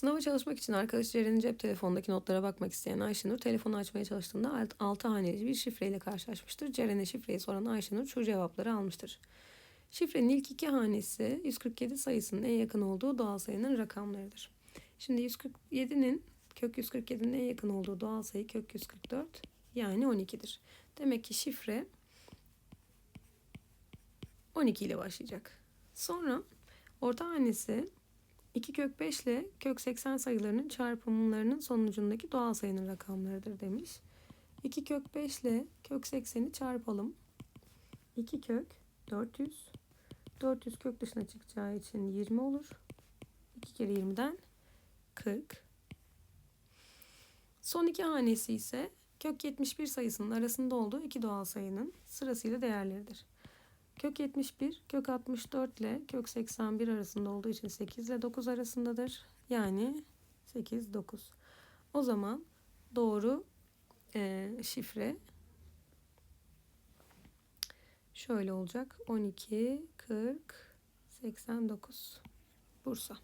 Sınava çalışmak için arkadaşı Ceren'in cep telefonundaki notlara bakmak isteyen Ayşenur telefonu açmaya çalıştığında 6 haneli bir şifreyle karşılaşmıştır. Ceren'e şifreyi soran Ayşenur şu cevapları almıştır. Şifrenin ilk iki hanesi 147 sayısının en yakın olduğu doğal sayının rakamlarıdır. Şimdi 147'nin kök 147'nin en yakın olduğu doğal sayı kök 144 yani 12'dir. Demek ki şifre 12 ile başlayacak. Sonra orta hanesi 2 kök 5 ile kök 80 sayılarının çarpımlarının sonucundaki doğal sayının rakamlarıdır demiş. 2 kök 5 ile kök 80'i çarpalım. 2 kök 400. 400 kök dışına çıkacağı için 20 olur. 2 kere 20'den 40. Son iki hanesi ise kök 71 sayısının arasında olduğu iki doğal sayının sırasıyla değerleridir. Kök 71 kök 64 ile kök 81 arasında olduğu için 8 ile 9 arasındadır. Yani 8 9. O zaman doğru e, şifre şöyle olacak. 12 40 89 Bursa.